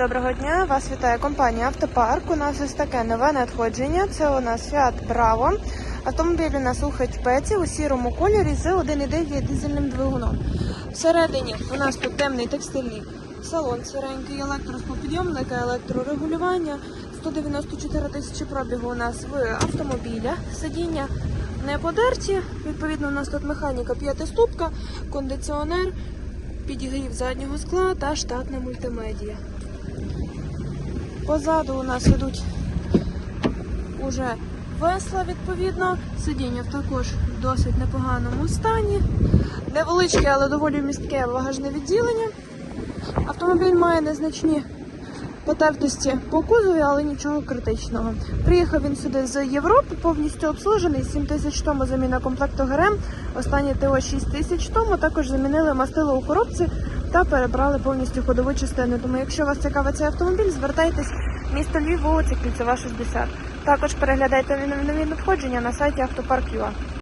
Доброго дня! Вас вітає компанія Автопарк. У нас ось таке нове надходження. Це у нас Bravo. Автомобіль у нас у хетчбеці у сірому кольорі з 1,9 дизельним двигуном. Всередині у нас тут темний текстильний салон сіренький, електроспопідйомники, електрорегулювання. 194 тисячі пробігу у нас в автомобіля. Сидіння не подерті. Відповідно, у нас тут механіка п'ятиступка, кондиціонер, підігрів заднього скла та штатна мультимедія. Позаду у нас ідуть уже весла, відповідно. Сидіння також в досить непоганому стані. Невеличке, але доволі містке багажне відділення. Автомобіль має незначні потертості по кузові, але нічого критичного. Приїхав він сюди з Європи, повністю обслужений. 7 тисяч тому заміна комплекту ГРМ. Останнє ТО 6 тисяч тому. Також замінили мастило у коробці та перебрали повністю ходову частину. Тому, якщо вас цікавить цей автомобіль, звертайтесь в місто Львів, вулиця Кільцева, 60. Також переглядайте нові надходження на сайті Автопарк.ua.